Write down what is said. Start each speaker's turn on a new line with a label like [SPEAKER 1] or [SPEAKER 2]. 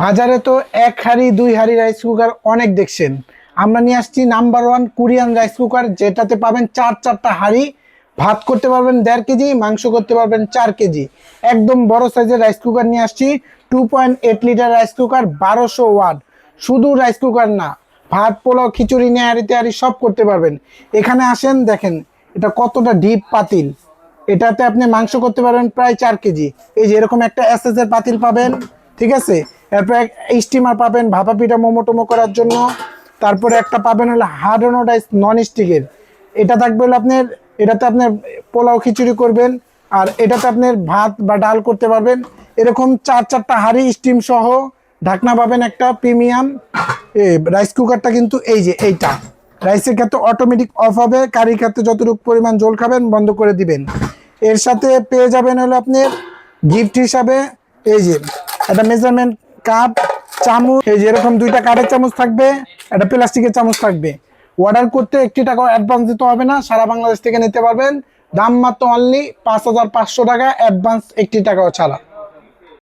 [SPEAKER 1] বাজারে তো এক হাড়ি, দুই হাড়ি রাইস কুকার অনেক দেখছেন। আমরা নিয়ে আসছি number one Korean rice cooker যেটাতে পাবেন চার চারটা হাড়ি, ভাত করতে পারবেন দেড় কেজি, মাংস করতে পারবেন চার কেজি। একদম বড় সাইজের রাইস কুকার নিয়ে আসছি two point eight litre rice cooker বারোশো ওয়াট। শুধু রাইস কুকার না, ভাত, পোলাও, খিচুড়ি নেয়ারি তেয়ারি সব করতে পারবেন। এখানে আসেন, দেখেন, এটা কতটা ডিপ পাতিল। এটাতে আপনি মাংস করতে পারবেন প্রায় চার কেজি। এই যে এরকম একটা এস এর পাতিল পাবেন, ঠিক আছে? এরপর স্টিমার পাবেন ভাপা পিঠা মোমো টোমো করার জন্য। তারপরে একটা পাবেন হলো হার্ড অনোডাইস নন স্টিকের এটা থাকবে হলো আপনার, এটাতে আপনার পোলাও খিচুড়ি করবেন, আর এটাতে আপনার ভাত বা ডাল করতে পারবেন। এরকম চার চারটা হাঁড়ি স্টিম সহ ঢাকনা পাবেন একটা প্রিমিয়াম রাইস কুকারটা কিন্তু এই যে এইটা। রাইসের ক্ষেত্রে অটোমেটিক অফ হবে কারির ক্ষেত্রে যতটুকু পরিমাণ জল খাবেন বন্ধ করে দিবেন। এর সাথে পেয়ে যাবেন হলো আপনার গিফট হিসাবে, এই যে, একটা মেজারমেন্ট কাপ, চামচ, এই যে এরকম দুইটা কাঠের চামচ থাকবে, একটা প্লাস্টিকের চামচ থাকবে। অর্ডার করতে একটি টাকা অ্যাডভান্স দিতে হবে না, সারা বাংলাদেশ থেকে নিতে পারবেন। দাম মাত্র অনলি পাঁচ হাজার পাঁচশো টাকা অ্যাডভান্স একটি টাকাও ছাড়া।